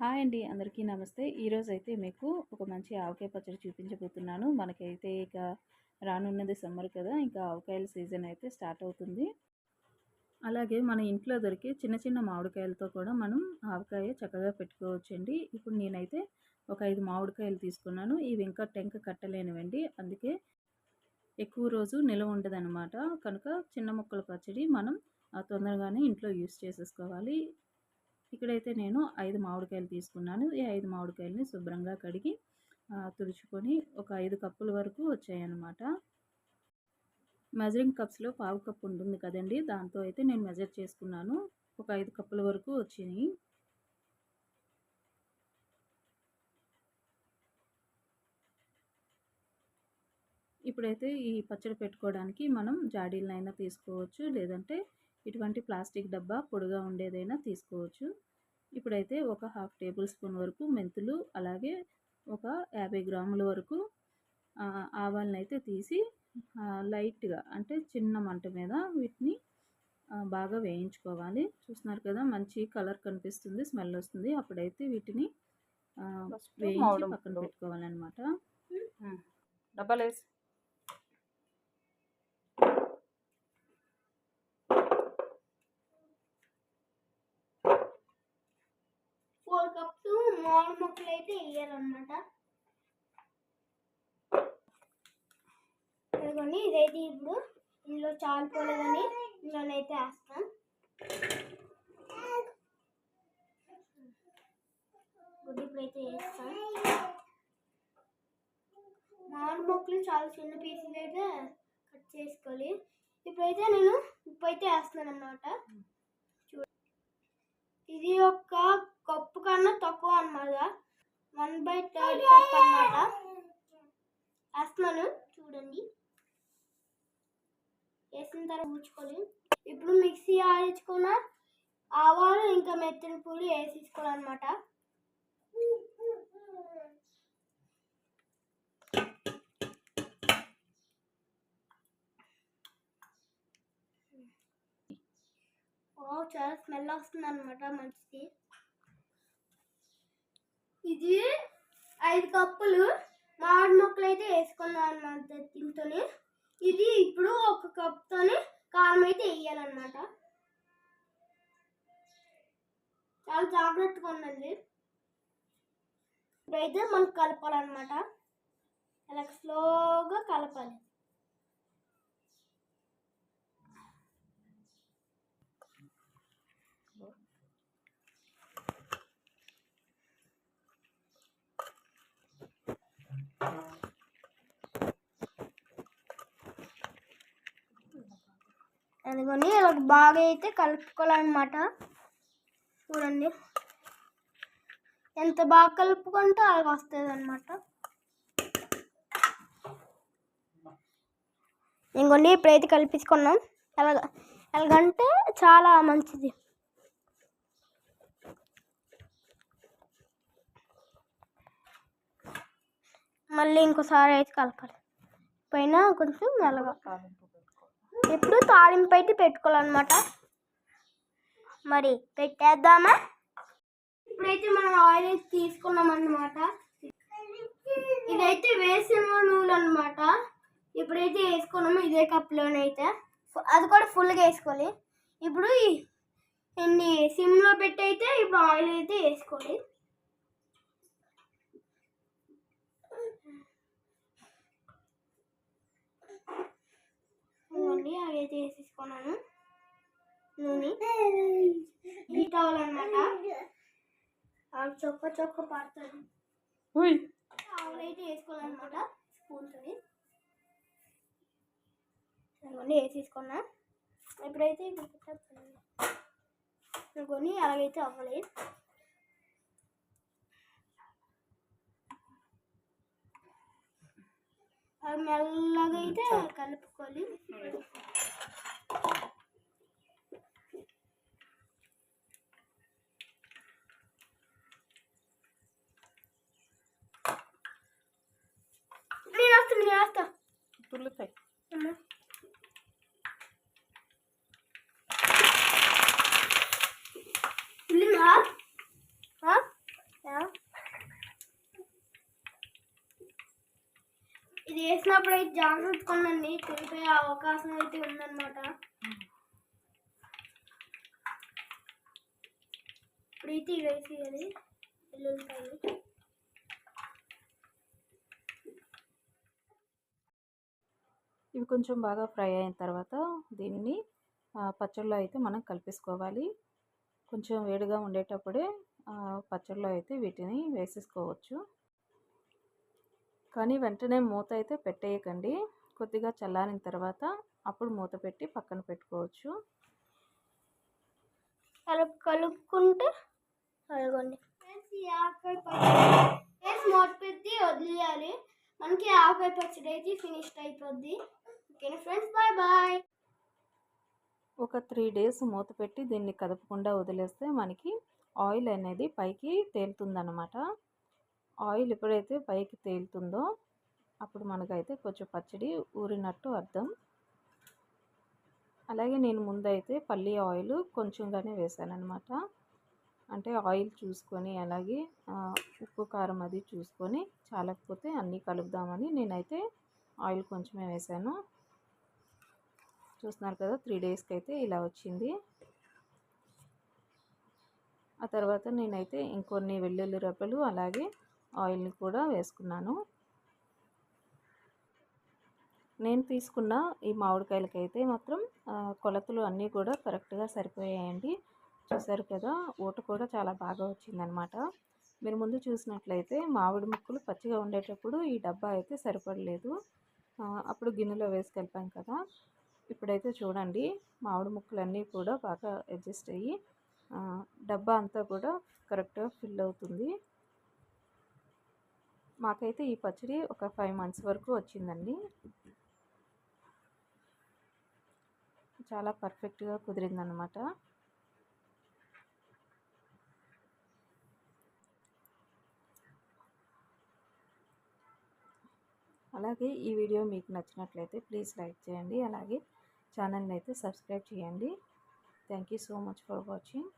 Hi అండి. అందరికీ నమస్తే. ఈరోజు అయితే మీకు ఒక మంచి ఆవకాయ పచ్చడి చూపించబోతున్నాను. మనకైతే ఇక రానున్నది సమ్మర్ కదా ఇంకా ఆవకాయల సీజన్ అయితే స్టార్ట్ అవుతుంది. అలాగే మన ఇంట్లో దొరికే చిన్న చిన్న మామిడికాయలతో కూడా మనం ఆవకాయ చక్కగా పెట్టుకోవచ్చండి. ఇప్పుడు నేనైతే ఒక ఐదు మామిడికాయలు తీసుకున్నాను. ఇవి ఇంకా టెంక కట్టలేనివండి. అందుకే ఎక్కువ రోజు నిలవ ఉండదన్నమాట. కనుక చిన్న ముక్కల పచ్చడి మనం తొందరగానే ఇంట్లో యూస్ చేసేసుకోవాలి. ఇక్కడైతే నేను ఐదు మామిడికాయలు తీసుకున్నాను. ఈ ఐదు మామిడికాయలని శుభ్రంగా కడిగి తుడుచుకొని ఒక ఐదు కప్పుల వరకు వచ్చాయన్నమాట. మెజరింగ్ కప్స్లో పావు కప్పు ఉంటుంది కదండి దాంతో అయితే నేను మెజర్ చేసుకున్నాను. ఒక ఐదు కప్పుల వరకు వచ్చినాయి. ఇప్పుడైతే ఈ పచ్చడి పెట్టుకోవడానికి మనం జాడీలనైనా తీసుకోవచ్చు లేదంటే ఇటువంటి ప్లాస్టిక్ డబ్బా పొడిగా ఉండేదైనా తీసుకోవచ్చు. ఇప్పుడైతే ఒక హాఫ్ టేబుల్ స్పూన్ వరకు మెంతులు అలాగే ఒక యాభై గ్రాముల వరకు ఆవాలను అయితే తీసి లైట్గా అంటే చిన్న మంట మీద వీటిని బాగా వేయించుకోవాలి. చూస్తున్నారు కదా మంచి కలర్ కనిపిస్తుంది స్మెల్ వస్తుంది. అప్పుడైతే వీటిని వేయించి పక్కన. పెట్టుకోవాలన్నమాట. డబ్బాలు వేసి ఫోర్ కప్స్ మామిడి ముక్కలు అయితే వేయాలన్నమాట అనుకోండి ఇదైతే ఇప్పుడు ఇందులో చాలిపోలేదని ఇందులోనైతే వేస్తాం. గుడ్డి ఇప్పుడైతే వేస్తాం. మామిడి మొక్కలు చాలా చిన్న పీసులు అయితే కట్ చేసుకోవాలి. ఇప్పుడైతే నేను ఉప్పు అయితే వేస్తున్నాను అన్నమాట. ఇది ఒక కప్పు కన్నా తక్కువ అన్నమాట. వన్ బై థర్డ్ కప్ అన్నమాట వేస్తున్నాను చూడండి. వేసిన తర్వాత ఊచుకొని ఇప్పుడు మిక్సీ ఆడించుకున్న ఆవాలు ఇంకా మెత్తని పూలు వేసేసుకోవాలన్నమాట. చాలా స్మెల్ వస్తుంది అనమాట మంచిది. ఇది ఐదు కప్పులు మామిడి మొక్కలు అయితే వేసుకున్నాం అనమాట దీంతోని. ఇది ఇప్పుడు ఒక కప్తోనే కారం అయితే వేయాలన్నమాట. చాలా జాగ్రత్తగా ఉండండి. ఇప్పుడైతే మనం కలపాలన్నమాట. అందుకని ఇలా బాగా అయితే కలుపుకోవాలన్నమాట. చూడండి. ఎంత బాగా కలుపుకుంటే అలాగ వస్తుంది అనమాట ఇంకొన్ని ఇప్పుడైతే కలిపించుకున్నాం. ఎలాగ ఎలాగంటే చాలా మంచిది. మళ్ళీ ఇంకోసారి అయితే కలపాలి. పైన కొంచెం మెల్లగా ఇప్పుడు తాలింపు అయితే పెట్టుకోవాలన్నమాట. మరి పెట్టేద్దామా? ఇప్పుడైతే మనం ఆయిల్ అయితే తీసుకున్నాం అన్నమాట ఇదైతే వేసిన నూనె అనమాట ఇప్పుడైతే వేసుకున్నాము ఇదే కప్లోనైతే అది కూడా ఫుల్గా వేసుకోవాలి. ఇప్పుడు ఈ- ఇన్ని సిమ్లో పెట్టి అయితే ఇప్పుడు ఆయిల్ అయితే వేసుకోవాలి. అవి అయితే వేసేసుకున్నాను నూనె హీట్ అవ్వాలన్నమాట అవి చొక్క చొక్క పడుతుంది. ఆవులు అయితే వేసుకోవాలన్నమాట స్పూన్తో ఇదిగోండి వేసేసుకున్నా ఇప్పుడైతే ఇది పెట్టేస్తాను. ఇదిగోండి అలాగైతే అవ్వాలి అవి మెల్లగా అయితే కలుపుకోవాలి నేను వస్తా నేను వస్తా. చేసినప్పుడు అయితే జాగ్రత్త కొండండి తెగిపోయే అవకాశం అయితే ఉందన్నమాట. ప్రీతి ఇవి వేసేయాలి వెల్లుల్లిపాయలు ఇవి కొంచెం బాగా ఫ్రై అయిన తర్వాత దీనిని పచ్చళ్ళు పచ్చళ్ళలో అయితే మనం కలిపేసుకోవాలి. కొంచెం వేడిగా ఉండేటప్పుడే పచ్చళ్ళు పచ్చళ్ళలో అయితే వీటిని వేసేసుకోవచ్చు. కానీ వెంటనే మూత అయితే పెట్టేయకండి. కొద్దిగా చల్లారిన తర్వాత అప్పుడు మూత పెట్టి పక్కన పెట్టుకోవచ్చు. కలుపు కలుపుకుంటే కలగండి. మూత పెట్టి వదిలేయాలి. మనకి ఆవకాయ పచ్చడి అయితే ఫినిష్డ్ అయిపోద్ది. ఓకేనా ఫ్రెండ్స్? Bye bye. ఒక త్రీ డేస్ మూత పెట్టి దీన్ని కదపకుండా వదిలేస్తే మనకి ఆయిల్ అనేది పైకి తేలుతుందన్నమాట. ఆయిల్ ఎప్పుడైతే పైకి తేలుతుందో అప్పుడు మనకైతే కొంచెం పచ్చడి ఊరినట్టు అర్థం. అలాగే నేను ముందైతే పల్లి ఆయిల్ కొంచెంగానే వేసాననమాట అంటే ఆయిల్ చూసుకొని అలాగే ఉప్పు కారం అది చూసుకొని చాలకపోతే అన్నీ కలుపుదామని నేనైతే ఆయిల్ కొంచెమే వేసాను. చూస్తున్నారు కదా త్రీ డేస్కి అయితే ఇలా వచ్చింది. ఆ తర్వాత నేనైతే ఇంకొన్ని వెల్లుల్లి రెప్పలు అలాగే ఆయిల్ని కూడా వేసుకున్నాను. నేను తీసుకున్న ఈ మామిడికాయలకైతే మాత్రం కొలతలు అన్నీ కూడా కరెక్ట్గా సరిపోయాయండి. చూసారు కదా ఊట కూడా చాలా బాగా వచ్చిందనమాట. మీరు ముందు చూసినట్లయితే మామిడి ముక్కలు పచ్చిగా ఉండేటప్పుడు ఈ డబ్బా అయితే సరిపడలేదు. అప్పుడు గిన్నెలో వేసుకెళ్ళిపోయాం కదా. ఇప్పుడైతే చూడండి మామిడి ముక్కలన్నీ కూడా బాగా అడ్జస్ట్ అయ్యి డబ్బా అంతా కూడా కరెక్ట్గా ఫిల్ అవుతుంది. మాకైతే ఈ పచ్చడి ఒక ఫైవ్ మంత్స్ వరకు వచ్చిందండి. చాలా పర్ఫెక్ట్గా కుదిరిందనమాట అలాగే ఈ వీడియో మీకు నచ్చినట్లయితే ప్లీజ్ లైక్ చేయండి. అలాగే ఛానల్ని అయితే సబ్స్క్రైబ్ చేయండి. Thank you so much for watching.